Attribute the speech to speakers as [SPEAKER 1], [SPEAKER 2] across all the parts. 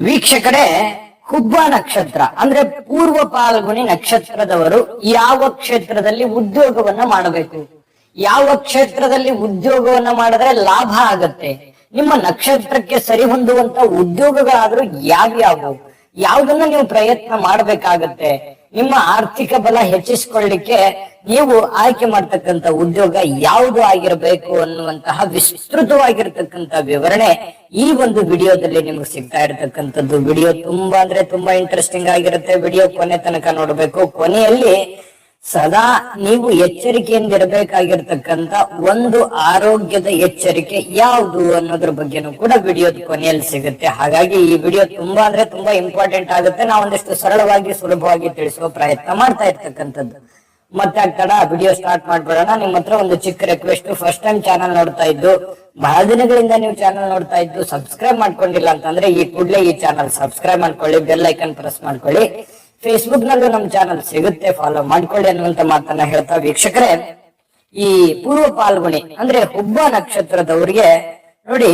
[SPEAKER 1] ವೀಕ್ಷಕರೇ, ಹುಬ್ಬ ನಕ್ಷತ್ರ, ಅಂದ್ರೆ ಪೂರ್ವ ಪಾಲ್ಗುಣಿ ನಕ್ಷತ್ರದವರು ಯಾವ ಕ್ಷೇತ್ರದಲ್ಲಿ ಉದ್ಯೋಗವನ್ನ ಮಾಡಬೇಕು? ಯಾವ ಕ್ಷೇತ್ರದಲ್ಲಿ ಉದ್ಯೋಗವನ್ನ ಮಾಡಿದ್ರೆ ಲಾಭ ಆಗತ್ತೆ? ನಿಮ್ಮ ನಕ್ಷತ್ರಕ್ಕೆ ಸರಿ ಹೊಂದುವಂತ ಉದ್ಯೋಗಗಳಾದ್ರೂ ಯಾವ್ಯಾವು? ಯಾವ್ದನ್ನ ನೀವು ಪ್ರಯತ್ನ ಮಾಡ್ಬೇಕಾಗತ್ತೆ? ನಿಮ್ಮ ಆರ್ಥಿಕ ಬಲ ಹೆಚ್ಚಿಸಿಕೊಳ್ಳಿಕ್ಕೆ ನೀವು ಆಯ್ಕೆ ಮಾಡ್ತಕ್ಕಂತ ಉದ್ಯೋಗ ಯಾವುದು ಆಗಿರಬೇಕು ಅನ್ನುವಂತಹ ವಿಸ್ತೃತವಾಗಿರ್ತಕ್ಕಂಥ ವಿವರಣೆ ಈ ಒಂದು ವಿಡಿಯೋದಲ್ಲಿ ನಿಮ್ಗೆ ಸಿಗ್ತಾ ಇರತಕ್ಕಂಥದ್ದು. ವಿಡಿಯೋ ತುಂಬಾ ಅಂದ್ರೆ ತುಂಬಾ ಇಂಟ್ರೆಸ್ಟಿಂಗ್ ಆಗಿರುತ್ತೆ. ವಿಡಿಯೋ ಕೊನೆ ತನಕ ನೋಡಬೇಕು. ಕೊನೆಯಲ್ಲಿ ಸದಾ ನೀವು ಎಚ್ಚರಿಕೆಯಿಂದ ಇರಬೇಕಾಗಿರ್ತಕ್ಕಂತ ಒಂದು ಆರೋಗ್ಯದ ಎಚ್ಚರಿಕೆ ಯಾವುದು ಅನ್ನೋದ್ರ ಬಗ್ಗೆನೂ ಕೂಡ ವಿಡಿಯೋದ ಕೊನೆಯಲ್ಲಿ ಸಿಗುತ್ತೆ. ಹಾಗಾಗಿ ಈ ವಿಡಿಯೋ ತುಂಬಾ ಅಂದ್ರೆ ತುಂಬಾ ಇಂಪಾರ್ಟೆಂಟ್ ಆಗುತ್ತೆ. ನಾವು ಒಂದಿಷ್ಟು ಸರಳವಾಗಿ, ಸುಲಭವಾಗಿ ತಿಳಿಸುವ ಪ್ರಯತ್ನ ಮಾಡ್ತಾ ಇರ್ತಕ್ಕಂಥದ್ದು. ಮತ್ತೆ ಆಗ್ತಾಡ ವಿಡಿಯೋ ಸ್ಟಾರ್ಟ್ ಮಾಡ್ಬಿಡೋಣ. ನಿಮ್ಮ ಹತ್ರ ಒಂದು ಚಿಕ್ಕ ರಿಕ್ವೆಸ್ಟ್ ಫಸ್ಟ್ ಟೈಮ್ ಚಾನಲ್ ನೋಡ್ತಾ ಇದ್ದು, ಬಹಳ ದಿನಗಳಿಂದ ನೀವು ಚಾನಲ್ ನೋಡ್ತಾ ಇದ್ದು ಸಬ್ಸ್ಕ್ರೈಬ್ ಮಾಡ್ಕೊಂಡಿಲ್ಲ ಅಂತಂದ್ರೆ ಈ ಕೂಡಲೇ ಈ ಚಾನಲ್ ಸಬ್ಸ್ಕ್ರೈಬ್ ಮಾಡ್ಕೊಳ್ಳಿ ಬೆಲ್ ಐಕನ್ ಪ್ರೆಸ್ ಮಾಡ್ಕೊಳ್ಳಿ. ಫೇಸ್ಬುಕ್ ನಲ್ಲೂ ನಮ್ಮ ಚಾನಲ್ ಸಿಗುತ್ತೆ ಫಾಲೋ ಮಾಡ್ಕೊಳ್ಳಿ ಅನ್ನುವಂತ ಮಾತನ್ನ ಹೇಳ್ತಾ ವೀಕ್ಷಕರೇ, ಈ ಪೂರ್ವ ಪಾಲ್ಗುಣಿ ಅಂದ್ರೆ ಹುಬ್ಬ ನಕ್ಷತ್ರದವರಿಗೆ ನೋಡಿ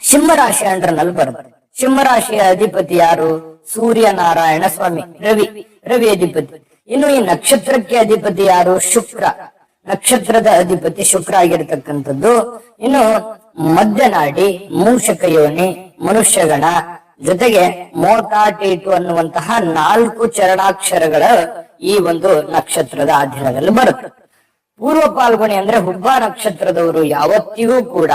[SPEAKER 1] ಸಿಂಹರಾಶಿ ಅಂಡರ್ನಲ್ಲಿ ಬರುತ್ತೆ. ಸಿಂಹರಾಶಿಯ ಅಧಿಪತಿ ಯಾರು? ಸೂರ್ಯ ನಾರಾಯಣ ಸ್ವಾಮಿ, ರವಿ ರವಿ ಅಧಿಪತಿ. ಇನ್ನು ಈ ನಕ್ಷತ್ರಕ್ಕೆ ಅಧಿಪತಿ ಯಾರು? ಶುಕ್ರ. ನಕ್ಷತ್ರದ ಅಧಿಪತಿ ಶುಕ್ರ ಆಗಿರ್ತಕ್ಕಂಥದ್ದು. ಇನ್ನು ಮದ್ಯನಾಡಿ, ಮೂಷಕ ಯೋನಿ, ಮನುಷ್ಯಗಣ ಜೊತೆಗೆ ಮೋಟಾಟೇಟು ಅನ್ನುವಂತಹ ನಾಲ್ಕು ಚರಣಾಕ್ಷರಗಳ ಈ ಒಂದು ನಕ್ಷತ್ರದ ಅಧೀನದಲ್ಲಿ ಬರುತ್ತೆ. ಪೂರ್ವ ಪಾಲ್ಗುಣಿ ಅಂದ್ರೆ ಹುಬ್ಬ ನಕ್ಷತ್ರದವರು ಯಾವತ್ತಿಗೂ ಕೂಡ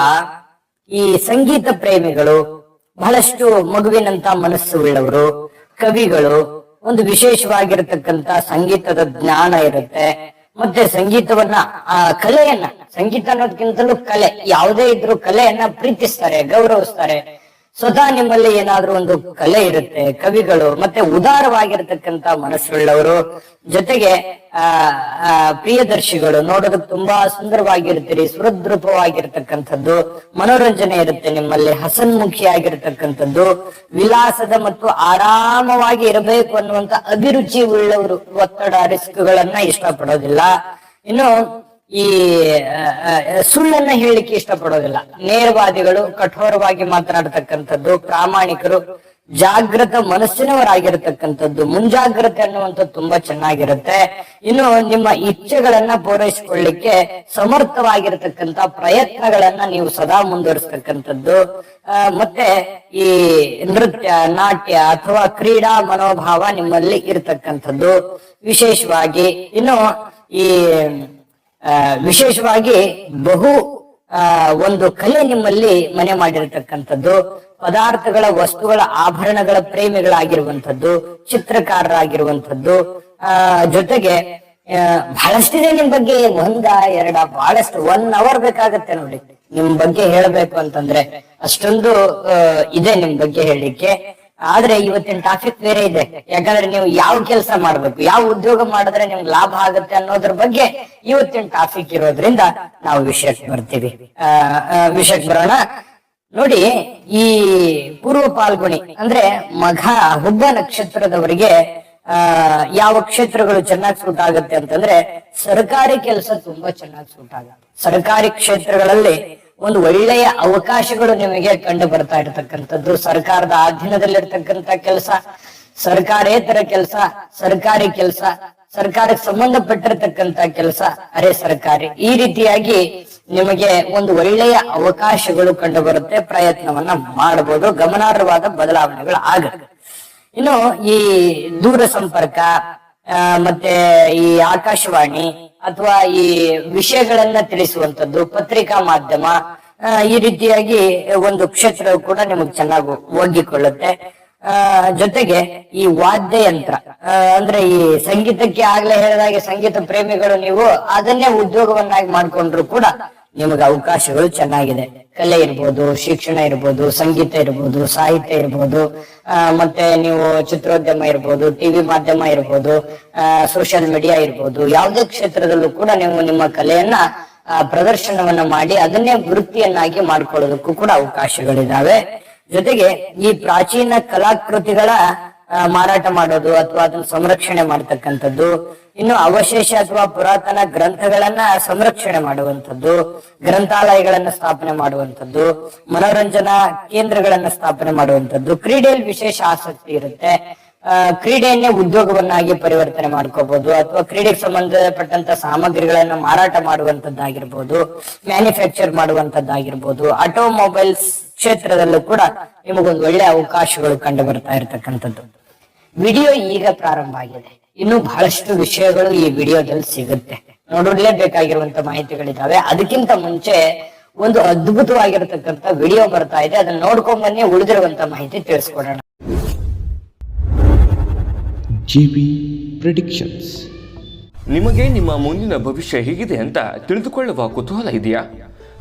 [SPEAKER 1] ಈ ಸಂಗೀತ ಪ್ರೇಮಿಗಳು, ಬಹಳಷ್ಟು ಮಗುವಿನಂತ ಮನಸ್ಸು ಉಳ್ಳವರು, ಕವಿಗಳು, ಒಂದು ವಿಶೇಷವಾಗಿರತಕ್ಕಂತ ಸಂಗೀತದ ಜ್ಞಾನ ಇರುತ್ತೆ. ಮತ್ತೆ ಸಂಗೀತವನ್ನ, ಆ ಕಲೆಯನ್ನ, ಸಂಗೀತ ಅನ್ನೋದಕ್ಕಿಂತಲೂ ಕಲೆ, ಯಾವುದೇ ಇದ್ರೂ ಕಲೆಯನ್ನ ಪ್ರೀತಿಸ್ತಾರೆ, ಗೌರವಿಸ್ತಾರೆ. ಸ್ವತಃ ನಿಮ್ಮಲ್ಲಿ ಏನಾದ್ರೂ ಒಂದು ಕಲೆ ಇರುತ್ತೆ, ಕವಿಗಳು, ಮತ್ತೆ ಉದಾರವಾಗಿರತಕ್ಕಂತ ಮನಸ್ಸುಳ್ಳವರು, ಜೊತೆಗೆ, ಆ ಪ್ರಿಯದರ್ಶಿಗಳು, ನೋಡೋದಕ್ಕೆ ತುಂಬಾ ಸುಂದರವಾಗಿರ್ತೀರಿ ಸುರದ್ರೂಪವಾಗಿರ್ತಕ್ಕಂಥದ್ದು ಮನೋರಂಜನೆ ಇರುತ್ತೆ ನಿಮ್ಮಲ್ಲಿ, ಹಸನ್ಮುಖಿಯಾಗಿರ್ತಕ್ಕಂಥದ್ದು, ವಿಲಾಸದ ಮತ್ತು ಆರಾಮವಾಗಿ ಇರಬೇಕು ಅನ್ನುವಂತ ಅಭಿರುಚಿ ಉಳ್ಳವರು ಒತ್ತಡ, ರಿಸ್ಕ್ಗಳನ್ನ ಇಷ್ಟಪಡೋದಿಲ್ಲ. ಇನ್ನು ಈ ಸುಳ್ಳನ್ನ ಹೇಳಲಿಕ್ಕೆ ಇಷ್ಟಪಡೋದಿಲ್ಲ. ನೇರವಾದಿಗಳು ಕಠೋರವಾಗಿ ಮಾತನಾಡತಕ್ಕಂಥದ್ದು, ಪ್ರಾಮಾಣಿಕರು ಜಾಗೃತ ಮನಸ್ಸಿನವರಾಗಿರತಕ್ಕಂಥದ್ದು, ಮುಂಜಾಗ್ರತೆ ಅನ್ನುವಂಥದ್ದು ತುಂಬಾ ಚೆನ್ನಾಗಿರುತ್ತೆ. ಇನ್ನು ನಿಮ್ಮ ಇಚ್ಛೆಗಳನ್ನ ಪೂರೈಸಿಕೊಳ್ಳಿಕ್ಕೆ ಸಮರ್ಥವಾಗಿರತಕ್ಕಂತ ಪ್ರಯತ್ನಗಳನ್ನ ನೀವು ಸದಾ ಮುಂದುವರಿಸ್ತಕ್ಕಂಥದ್ದು. ಮತ್ತೆ ಈ ನೃತ್ಯ, ನಾಟ್ಯ ಅಥವಾ ಕ್ರೀಡಾ ಮನೋಭಾವ ನಿಮ್ಮಲ್ಲಿ ಇರತಕ್ಕಂಥದ್ದು. ವಿಶೇಷವಾಗಿ ಇನ್ನು ಈ ವಿಶೇಷವಾಗಿ ಬಹು ಒಂದು ಕಲೆ ನಿಮ್ಮಲ್ಲಿ ಮನೆ ಮಾಡಿರತಕ್ಕಂಥದ್ದು, ಪದಾರ್ಥಗಳ, ವಸ್ತುಗಳ ಆಭರಣಗಳ ಪ್ರೇಮಿಗಳಾಗಿರುವಂಥದ್ದು, ಚಿತ್ರಕಾರರಾಗಿರುವಂಥದ್ದು, ಆ, ಜೊತೆಗೆ ಬಹಳಷ್ಟಿದೆ ನಿಮ್ ಬಗ್ಗೆ, ಒಂದ, ಎರಡ, ಬಹಳಷ್ಟು ಒನ್ ಅವರ್ ಬೇಕಾಗತ್ತೆ ನೋಡಿ. ನಿಮ್ ಬಗ್ಗೆ ಹೇಳಬೇಕು ಅಂತಂದ್ರೆ, ಅಷ್ಟೊಂದು ಇದೆ ನಿಮ್ ಬಗ್ಗೆ ಹೇಳಲಿಕ್ಕೆ ಆದ್ರೆ ಇವತ್ತಿನ ಟಾಪಿಕ್ ಬೇರೆ ಇದೆ. ಯಾಕಂದ್ರೆ ನೀವು ಯಾವ ಕೆಲಸ ಮಾಡ್ಬೇಕು, ಯಾವ ಉದ್ಯೋಗ ಮಾಡಿದ್ರೆ ನಿಮ್ಗೆ ಲಾಭ ಆಗುತ್ತೆ ಅನ್ನೋದ್ರ ಬಗ್ಗೆ ಇವತ್ತಿನ ಟಾಪಿಕ್ ಇರೋದ್ರಿಂದ ನಾವು ವಿಷಯಕ್ಕೆ ಬರ್ತೀವಿ. ವಿಷಯಕ್ಕೆ ಬರೋಣ. ನೋಡಿ, ಈ ಪೂರ್ವ ಪಾಲ್ಗುಣಿ ಅಂದ್ರೆ ಮಘ ಹುಬ್ಬ ನಕ್ಷತ್ರದವರಿಗೆ ಯಾವ ಕ್ಷೇತ್ರಗಳು ಚೆನ್ನಾಗಿ ಸೂಟ್ ಆಗುತ್ತೆ ಅಂತಂದ್ರೆ ಸರ್ಕಾರಿ ಕೆಲಸ ತುಂಬಾ ಚೆನ್ನಾಗಿ ಸೂಟ್ ಆಗುತ್ತೆ. ಸರ್ಕಾರಿ ಕ್ಷೇತ್ರಗಳಲ್ಲಿ ಒಂದು ಒಳ್ಳೆಯ ಅವಕಾಶಗಳು ನಿಮಗೆ ಕಂಡು ಬರ್ತಾ ಇರತಕ್ಕಂಥದ್ದು. ಸರ್ಕಾರದ ಅಧೀನದಲ್ಲಿರ್ತಕ್ಕಂಥ ಕೆಲಸ, ಸರ್ಕಾರೇತರ ಕೆಲಸ, ಸರ್ಕಾರಿ ಕೆಲಸ, ಸರ್ಕಾರಕ್ಕೆ ಸಂಬಂಧಪಟ್ಟಿರತಕ್ಕಂತ ಕೆಲಸ, ಅರೆ ಸರ್ಕಾರಿ. ಈ ರೀತಿಯಾಗಿ ನಿಮಗೆ ಒಂದು ಒಳ್ಳೆಯ ಅವಕಾಶಗಳು ಕಂಡು ಬರುತ್ತೆ. ಪ್ರಯತ್ನವನ್ನ ಮಾಡಬಹುದು. ಗಮನಾರ್ಹವಾದ ಬದಲಾವಣೆಗಳು ಆಗ ಇನ್ನು ಈ ದೂರ ಸಂಪರ್ಕ ಮತ್ತೆ ಈ ಆಕಾಶವಾಣಿ ಅಥವಾ ಈ ವಿಷಯಗಳನ್ನ ತಿಳಿಸುವಂತದ್ದು ಪತ್ರಿಕಾ ಮಾಧ್ಯಮ ಈ ರೀತಿಯಾಗಿ ಒಂದು ಕ್ಷೇತ್ರವು ಕೂಡ ನಿಮಗೆ ಚೆನ್ನಾಗಿ ಒಗ್ಗಿಕೊಳ್ಳುತ್ತೆ. ಆ, ಜೊತೆಗೆ ಈ ವಾದ್ಯಯಂತ್ರ ಯಂತ್ರ ಅಂದ್ರೆ ಈ ಸಂಗೀತಕ್ಕೆ ಆಗ್ಲೇ ಹೇಳಿದಾಗೆ ಸಂಗೀತ ಪ್ರೇಮಿಗಳು ನೀವು ಅದನ್ನೇ ಉದ್ಯೋಗವನ್ನಾಗಿ ಮಾಡ್ಕೊಂಡ್ರು ಕೂಡ ನಿಮಗೆ ಅವಕಾಶಗಳು ಚೆನ್ನಾಗಿದೆ. ಕಲೆ ಇರ್ಬೋದು, ಶಿಕ್ಷಣ ಇರ್ಬೋದು, ಸಂಗೀತ ಇರ್ಬೋದು, ಸಾಹಿತ್ಯ ಇರ್ಬೋದು ಮತ್ತೆ ನೀವು ಚಿತ್ರೋದ್ಯಮ ಇರ್ಬೋದು, ಟಿವಿ ಮಾಧ್ಯಮ ಇರ್ಬೋದು ಸೋಷಿಯಲ್ ಮೀಡಿಯಾ ಇರ್ಬೋದು, ಯಾವುದೇ ಕ್ಷೇತ್ರದಲ್ಲೂ ಕೂಡ ನೀವು ನಿಮ್ಮ ಕಲೆಯನ್ನ ಪ್ರದರ್ಶನವನ್ನ ಮಾಡಿ ಅದನ್ನೇ ವೃತ್ತಿಯನ್ನಾಗಿ ಮಾಡ್ಕೊಳ್ಳೋದಕ್ಕೂ ಕೂಡ ಅವಕಾಶಗಳಿದಾವೆ. ಜೊತೆಗೆ ಈ ಪ್ರಾಚೀನ ಕಲಾಕೃತಿಗಳ ಮಾರಾಟ ಮಾಡೋದು ಅಥವಾ ಅದನ್ನ ಸಂರಕ್ಷಣೆ ಮಾಡ್ತಕ್ಕಂಥದ್ದು. ಇನ್ನು ಅವಶೇಷ ಅಥವಾ ಪುರಾತನ ಗ್ರಂಥಗಳನ್ನ ಸಂರಕ್ಷಣೆ ಮಾಡುವಂಥದ್ದು, ಗ್ರಂಥಾಲಯಗಳನ್ನ ಸ್ಥಾಪನೆ ಮಾಡುವಂಥದ್ದು, ಮನೋರಂಜನಾ ಕೇಂದ್ರಗಳನ್ನ ಸ್ಥಾಪನೆ ಮಾಡುವಂಥದ್ದು. ಕ್ರೀಡೆಯಲ್ಲಿ ವಿಶೇಷ ಆಸಕ್ತಿ ಇರುತ್ತೆ. ಕ್ರೀಡೆಯನ್ನೇ ಉದ್ಯೋಗವನ್ನಾಗಿ ಪರಿವರ್ತನೆ ಮಾಡ್ಕೋಬಹುದು ಅಥವಾ ಕ್ರೀಡೆಗೆ ಸಂಬಂಧಪಟ್ಟಂತ ಸಾಮಗ್ರಿಗಳನ್ನ ಮಾರಾಟ ಮಾಡುವಂತದ್ದಾಗಿರ್ಬೋದು ಮ್ಯಾನುಫ್ಯಾಕ್ಚರ್ ಮಾಡುವಂತದ್ದಾಗಿರ್ಬೋದು ಆಟೋಮೊಬೈಲ್ಸ್ ಕ್ಷೇತ್ರದಲ್ಲೂ ಕೂಡ ನಿಮಗೊಂದು ಒಳ್ಳೆ ಅವಕಾಶಗಳು ಕಂಡು ಬರ್ತಾ ಇರತಕ್ಕಂಥದ್ದು. ವಿಡಿಯೋ ಈಗ ಪ್ರಾರಂಭ ಆಗಿದೆ. ಇನ್ನು ಬಹಳಷ್ಟು ವಿಷಯಗಳು ಈ ವಿಡಿಯೋದಲ್ಲಿ ಸಿಗುತ್ತೆ. ನೋಡಲೇಬೇಕಾಗಿರುವಂತ ಮಾಹಿತಿಗಳಿದಾವೆ. ಅದಕ್ಕಿಂತ ಮುಂಚೆ ಒಂದು ಅದ್ಭುತವಾಗಿರತಕ್ಕಂತ ವಿಡಿಯೋ ಬರ್ತಾ ಇದೆ. ಅದನ್ನ ನೋಡ್ಕೊಂಡ್ ಬನ್ನಿ ಉಳಿದಿರುವಂತ ಮಾಹಿತಿ ತಿಳಿಸ್ಕೊಡೋಣ.
[SPEAKER 2] GB predictions.
[SPEAKER 3] ನಿಮಗೆ ನಿಮ್ಮ ಮುಂದಿನ ಭವಿಷ್ಯ ಹೇಗಿದೆ ಅಂತ ತಿಳಿದುಕೊಳ್ಳುವ ಕುತೂಹಲ ಇದೆಯಾ?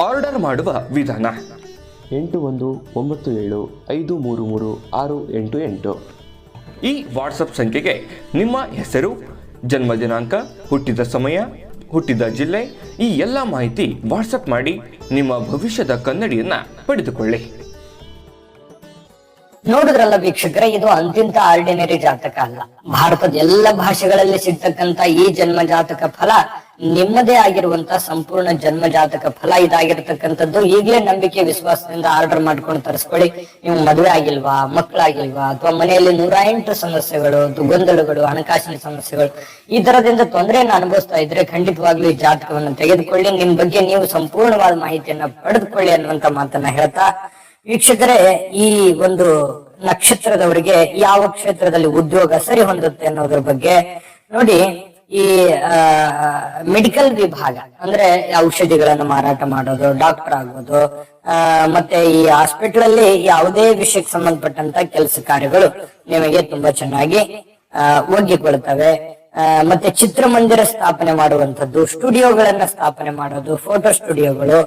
[SPEAKER 3] ಆರ್ಡರ್ ಮಾಡುವ ವಿಧಾನ.
[SPEAKER 2] ಎಂಟು ಒಂದು ಒಂಬತ್ತು ಏಳು ಐದು ಮೂರು ಮೂರು ಆರು ಎಂಟು ಎಂಟು.
[SPEAKER 3] ಈ ವಾಟ್ಸಪ್ ಸಂಖ್ಯೆಗೆ ನಿಮ್ಮ ಹೆಸರು ಜನ್ಮ ದಿನಾಂಕ ಹುಟ್ಟಿದ ಸಮಯ ಹುಟ್ಟಿದ ಜಿಲ್ಲೆ ಈ ಎಲ್ಲ ಮಾಹಿತಿ ವಾಟ್ಸಪ್ ಮಾಡಿ ನಿಮ್ಮ ಭವಿಷ್ಯದ ಕನ್ನಡಿಯನ್ನ ಪಡೆದುಕೊಳ್ಳಿ.
[SPEAKER 1] ನೋಡಿದ್ರಲ್ಲ ವೀಕ್ಷಕರೇ ಇದು ಅಂತಿಂತ ಆರ್ಡಿನರಿ ಜಾತಕ ಅಲ್ಲ. ಭಾರತದ ಎಲ್ಲ ಭಾಷೆಗಳಲ್ಲಿ ಸಿಗ್ತಕ್ಕಂತ ಈ ಜನ್ಮ ಜಾತಕ ಫಲ ನಿಮ್ಮದೇ ಆಗಿರುವಂತ ಸಂಪೂರ್ಣ ಜನ್ಮ ಜಾತಕ ಫಲ ಇದಾಗಿರ್ತಕ್ಕಂಥದ್ದು, ಈಗಲೇ ನಂಬಿಕೆ ವಿಶ್ವಾಸದಿಂದ ಆರ್ಡರ್ ಮಾಡ್ಕೊಂಡು ತರಿಸ್ಕೊಳ್ಳಿ. ನೀವು ಮದುವೆ ಆಗಿಲ್ವಾ, ಮಕ್ಕಳಾಗಿಲ್ವಾ, ಅಥವಾ ಮನೆಯಲ್ಲಿ ನೂರ ಎಂಟು ಸಮಸ್ಯೆಗಳು ಗೊಂದಲಗಳು ಹಣಕಾಸಿನ ಸಮಸ್ಯೆಗಳು, ಈ ತರದಿಂದ ತೊಂದರೆಯನ್ನು ಅನುಭವಿಸ್ತಾ ಇದ್ರೆ ಖಂಡಿತವಾಗ್ಲೂ ಈ ಜಾತಕವನ್ನು ತೆಗೆದುಕೊಳ್ಳಿ. ನಿಮ್ ಬಗ್ಗೆ ನೀವು ಸಂಪೂರ್ಣವಾದ ಮಾಹಿತಿಯನ್ನ ಪಡೆದುಕೊಳ್ಳಿ ಅನ್ನುವಂತ ಮಾತನ್ನ ಹೇಳ್ತಾ, ವೀಕ್ಷಕರೇ, ಈ ಒಂದು ನಕ್ಷತ್ರದವರಿಗೆ ಯಾವ ಕ್ಷೇತ್ರದಲ್ಲಿ ಉದ್ಯೋಗ ಸರಿ ಹೊಂದುತ್ತೆ ಅನ್ನೋದ್ರ ಬಗ್ಗೆ ನೋಡಿ. ಈ ಮೆಡಿಕಲ್ ವಿಭಾಗ, ಅಂದ್ರೆ ಔಷಧಿಗಳನ್ನು ಮಾರಾಟ ಮಾಡೋದು ಡಾಕ್ಟರ್ ಆಗೋದು ಮತ್ತೆ ಈ ಹಾಸ್ಪಿಟಲ್ ಅಲ್ಲಿ ಯಾವುದೇ ವಿಷಯಕ್ಕೆ ಸಂಬಂಧಪಟ್ಟಂತ ಕೆಲಸ ಕಾರ್ಯಗಳು ನಿಮಗೆ ತುಂಬಾ ಚೆನ್ನಾಗಿ ಒಗ್ಗಿಕೊಳ್ತವೆ. ಮತ್ತೆ ಚಿತ್ರಮಂದಿರ ಸ್ಥಾಪನೆ ಮಾಡುವಂತದ್ದು ಸ್ಟುಡಿಯೋಗಳನ್ನ ಸ್ಥಾಪನೆ ಮಾಡೋದು ಫೋಟೋ ಸ್ಟುಡಿಯೋಗಳು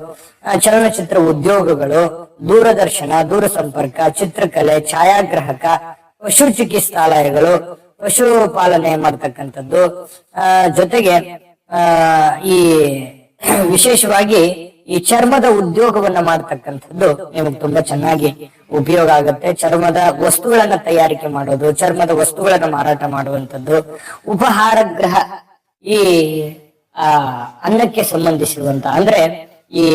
[SPEAKER 1] ಚಲನಚಿತ್ರ ಉದ್ಯೋಗಗಳು, ದೂರದರ್ಶನ ದೂರ ಸಂಪರ್ಕ ಚಿತ್ರಕಲೆ, ಛಾಯಾಗ್ರಾಹಕ ಪಶು ಚಿಕಿತ್ಸಾಲಯಗಳು ಪಶು ಪಾಲನೆ ಮಾಡ್ತಕ್ಕಂಥದ್ದು ಜೊತೆಗೆ ಈ ವಿಶೇಷವಾಗಿ ಈ ಚರ್ಮದ ಉದ್ಯೋಗವನ್ನ ಮಾಡ್ತಕ್ಕಂಥದ್ದು ನಿಮಗೆ ತುಂಬಾ ಚೆನ್ನಾಗಿ ಉಪಯೋಗ ಆಗುತ್ತೆ. ಚರ್ಮದ ವಸ್ತುಗಳನ್ನ ತಯಾರಿಕೆ ಮಾಡೋದು, ಚರ್ಮದ ವಸ್ತುಗಳನ್ನ ಮಾರಾಟ ಮಾಡುವಂತದ್ದು ಉಪಹಾರ ಗ್ರಹ ಈ, ಆ, ಅನ್ನಕ್ಕೆ ಸಂಬಂಧಿಸಿರುವಂತ ಅಂದ್ರೆ ಈ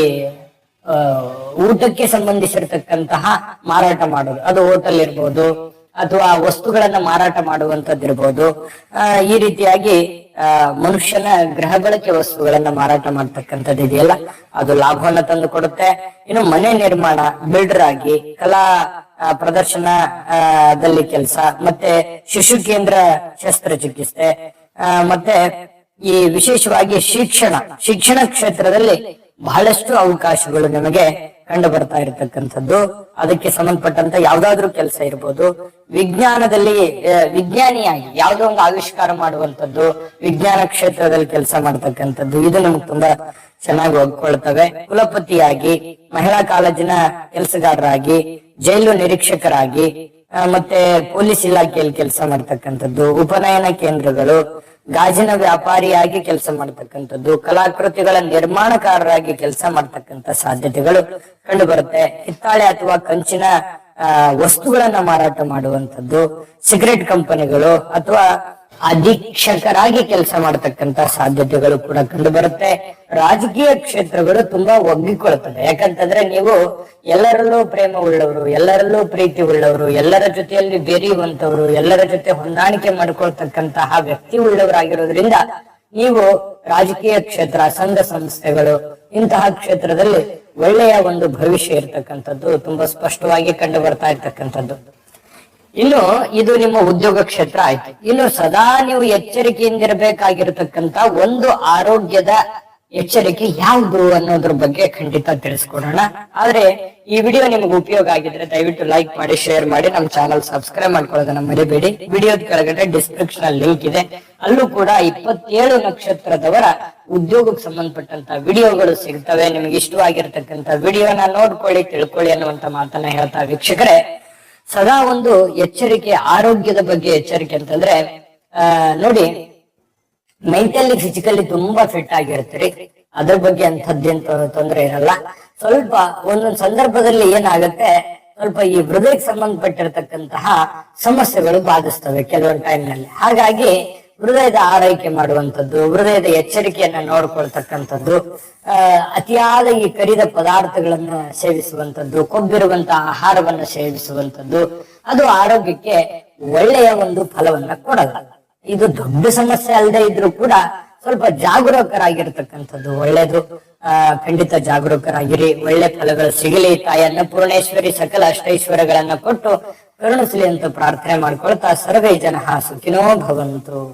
[SPEAKER 1] ಊಟಕ್ಕೆ ಸಂಬಂಧಿಸಿರ್ತಕ್ಕಂತಹ ಮಾರಾಟ ಮಾಡೋದು. ಅದು ಹೋಟೆಲ್ ಇರ್ಬೋದು ಅಥವಾ ವಸ್ತುಗಳನ್ನ ಮಾರಾಟ ಮಾಡುವಂತದ್ದಿರ್ಬೋದು ಈ ರೀತಿಯಾಗಿ ಮನುಷ್ಯನ ಗೃಹ ಬಳಕೆ ವಸ್ತುಗಳನ್ನ ಮಾರಾಟ ಮಾಡ್ತಕ್ಕಂಥದ್ದು ಇದೆಯಲ್ಲ ಅದು ಲಾಭವನ್ನ ತಂದು ಕೊಡುತ್ತೆ. ಇನ್ನು ಮನೆ ನಿರ್ಮಾಣ ಬಿಲ್ಡರ್ ಆಗಿ ಕಲಾ ಆ, ಪ್ರದರ್ಶನ ಆ, ದಲ್ಲಿ ಕೆಲಸ ಮತ್ತೆ ಶಿಶು ಕೇಂದ್ರ ಶಸ್ತ್ರಚಿಕಿತ್ಸೆ ಮತ್ತೆ ಈ ವಿಶೇಷವಾಗಿ ಶಿಕ್ಷಣ ಶಿಕ್ಷಣ ಕ್ಷೇತ್ರದಲ್ಲಿ ಬಹಳಷ್ಟು ಅವಕಾಶಗಳು ನಿಮಗೆ ಕಂಡು ಬರ್ತಾ ಇರತಕ್ಕಂಥದ್ದು. ಅದಕ್ಕೆ ಸಂಬಂಧಪಟ್ಟಂತ ಯಾವ್ದಾದ್ರು ಕೆಲಸ ಇರ್ಬೋದು. ವಿಜ್ಞಾನದಲ್ಲಿ ವಿಜ್ಞಾನಿಯಾಗಿ ಯಾವುದೋ ಒಂದು ಆವಿಷ್ಕಾರ ಮಾಡುವಂತದ್ದು ವಿಜ್ಞಾನ ಕ್ಷೇತ್ರದಲ್ಲಿ ಕೆಲಸ ಮಾಡ್ತಕ್ಕಂಥದ್ದು, ಇದು ನಮ್ಗೆ ತುಂಬಾ ಚೆನ್ನಾಗಿ ಒಗ್ಕೊಳ್ತವೆ ಕುಲಪತಿಯಾಗಿ, ಮಹಿಳಾ ಕಾಲೇಜಿನ ಕೆಲಸಗಾರರಾಗಿ, ಜೈಲು ನಿರೀಕ್ಷಕರಾಗಿ ಮತ್ತೆ ಪೊಲೀಸ್ ಇಲಾಖೆಯಲ್ಲಿ ಕೆಲಸ ಮಾಡ್ತಕ್ಕಂಥದ್ದು, ಉಪನಯನ ಕೇಂದ್ರಗಳು ಗಾಜಿನ ವ್ಯಾಪಾರಿಯಾಗಿ ಕೆಲಸ ಮಾಡ್ತಕ್ಕಂಥದ್ದು ಕಲಾಕೃತಿಗಳ ನಿರ್ಮಾಣಕಾರರಾಗಿ ಕೆಲಸ ಮಾಡ್ತಕ್ಕಂಥ ಸಾಧ್ಯತೆಗಳು ಕಂಡು ಬರುತ್ತೆ ಹಿತ್ತಾಳೆ ಅಥವಾ ಕಂಚಿನ ವಸ್ತುಗಳನ್ನ ಮಾರಾಟ ಮಾಡುವಂತದ್ದು ಸಿಗರೆಟ್ ಕಂಪನಿಗಳು ಅಥವಾ ಅಧೀಕ್ಷಕರಾಗಿ ಕೆಲಸ ಮಾಡತಕ್ಕಂತ ಸಾಧ್ಯತೆಗಳು ಕೂಡ ಕಂಡು ಬರುತ್ತೆ. ರಾಜಕೀಯ ಕ್ಷೇತ್ರಗಳು ತುಂಬಾ ಒಗ್ಗಿಕೊಳ್ಳುತ್ತದೆ ಯಾಕಂತಂದ್ರೆ ನೀವು ಎಲ್ಲರಲ್ಲೂ ಪ್ರೇಮ ಉಳ್ಳವರು, ಎಲ್ಲರಲ್ಲೂ ಪ್ರೀತಿ ಉಳ್ಳವರು, ಎಲ್ಲರ ಜೊತೆಯಲ್ಲಿ ಬೆರೆಯುವಂತವರು ಎಲ್ಲರ ಜೊತೆ ಹೊಂದಾಣಿಕೆ ಮಾಡ್ಕೊಳ್ತಕ್ಕಂತಹ ವ್ಯಕ್ತಿ ಉಳ್ಳವರಾಗಿರೋದ್ರಿಂದ ನೀವು ರಾಜಕೀಯ ಕ್ಷೇತ್ರ, ಸಂಘ ಸಂಸ್ಥೆಗಳು ಇಂತಹ ಕ್ಷೇತ್ರದಲ್ಲಿ ಒಳ್ಳೆಯ ಒಂದು ಭವಿಷ್ಯ ಇರತಕ್ಕಂಥದ್ದು, ತುಂಬಾ ಸ್ಪಷ್ಟವಾಗಿ ಕಂಡು ಬರ್ತಾ ಇರ್ತಕ್ಕಂಥದ್ದು. ಇನ್ನು ಇದು ನಿಮ್ಮ ಉದ್ಯೋಗ ಕ್ಷೇತ್ರ ಆಯ್ತು. ಇನ್ನು ಸದಾ ನೀವು ಎಚ್ಚರಿಕೆಯಿಂದಿರಬೇಕಾಗಿರತಕ್ಕಂತ ಒಂದು ಆರೋಗ್ಯದ ಎಚ್ಚರಿಕೆ ಯಾವುದು ಅನ್ನೋದ್ರ ಬಗ್ಗೆ ಖಂಡಿತ ತಿಳಿಸ್ಕೊಡೋಣ. ಆದ್ರೆ ಈ ವಿಡಿಯೋ ನಿಮ್ಗೆ ಉಪಯೋಗ ಆಗಿದ್ರೆ ದಯವಿಟ್ಟು ಲೈಕ್ ಮಾಡಿ, ಶೇರ್ ಮಾಡಿ, ನಮ್ಮ ಚಾನಲ್ ಸಬ್ಸ್ಕ್ರೈಬ್ ಮಾಡ್ಕೊಳ್ಳೋದನ್ನ ಮರಿಬೇಡಿ. ವಿಡಿಯೋದ ಕೆಳಗಡೆ ಡಿಸ್ಕ್ರಿಪ್ಷನ್ ಅಲ್ಲಿ ಲಿಂಕ್ ಇದೆ. ಅಲ್ಲೂ ಕೂಡ ಇಪ್ಪತ್ತೇಳು ನಕ್ಷತ್ರದವರ ಉದ್ಯೋಗಕ್ಕೆ ಸಂಬಂಧಪಟ್ಟಂತ ವಿಡಿಯೋಗಳು ಸಿಗ್ತವೆ. ನಿಮ್ಗೆ ಇಷ್ಟವಾಗಿರ್ತಕ್ಕಂತ ವಿಡಿಯೋನ ನೋಡ್ಕೊಳ್ಳಿ, ತಿಳ್ಕೊಳ್ಳಿ ಅನ್ನುವಂತ ಮಾತನ್ನ ಹೇಳ್ತಾ ವೀಕ್ಷಕರೇ ಸದಾ ಒಂದು ಎಚ್ಚರಿಕೆ, ಆರೋಗ್ಯದ ಬಗ್ಗೆ ಎಚ್ಚರಿಕೆ ಅಂತಂದ್ರೆ, ಆ, ನೋಡಿ ಮೆಂಟಲಿ ಫಿಸಿಕಲಿ ತುಂಬಾ ಫಿಟ್ ಆಗಿರ್ತೀರಿ. ಅದ್ರ ಬಗ್ಗೆ ಅಂಥದ್ದೇನ್ ತೊಂದರೆ ಇರಲ್ಲ. ಸ್ವಲ್ಪ ಒಂದೊಂದು ಸಂದರ್ಭದಲ್ಲಿ ಏನಾಗುತ್ತೆ, ಸ್ವಲ್ಪ ಈ ಹೃದಯಕ್ಕೆ ಸಂಬಂಧಪಟ್ಟಿರತಕ್ಕಂತಹ ಸಮಸ್ಯೆಗಳು ಬಾಧಿಸ್ತವೆ ಕೆಲವೊಂದು ಟೈಮ್ನಲ್ಲಿ. ಹಾಗಾಗಿ ಹೃದಯದ ಆರೈಕೆ ಮಾಡುವಂಥದ್ದು, ಹೃದಯದ ಎಚ್ಚರಿಕೆಯನ್ನ ನೋಡ್ಕೊಳ್ತಕ್ಕಂಥದ್ದು ಅಹ್ ಅತಿಯಾದ ಈ ಕರಿದ ಪದಾರ್ಥಗಳನ್ನ ಸೇವಿಸುವಂಥದ್ದು ಕೊಬ್ಬಿರುವಂತಹ ಆಹಾರವನ್ನ ಸೇವಿಸುವಂಥದ್ದು, ಅದು ಆರೋಗ್ಯಕ್ಕೆ ಒಳ್ಳೆಯ ಒಂದು ಫಲವನ್ನ ಕೊಡಲ್ಲ. ಇದು ದೊಡ್ಡ ಸಮಸ್ಯೆ ಅಲ್ಲದೆ ಇದ್ರು ಕೂಡ ಸ್ವಲ್ಪ ಜಾಗರೂಕರಾಗಿರ್ತಕ್ಕಂಥದ್ದು ಒಳ್ಳೇದು. ಆ, ಖಂಡಿತ ಜಾಗರೂಕರಾಗಿರಿ. ಒಳ್ಳೆ ಫಲಗಳು ಸಿಗಲಿ ತಾಯಿ ಅನ್ನಪೂರ್ಣೇಶ್ವರಿ ಸಕಲ ಅಷ್ಟೈಶ್ವರಗಳನ್ನ ಕೊಟ್ಟು ಕರುಣಿಸಲಿ ಅಂತ ಪ್ರಾರ್ಥನೆ ಮಾಡ್ಕೊಳ್ತಾ ಸರ್ವೈ ಜನ ಸುಖಿನೋ ಭವಂತು.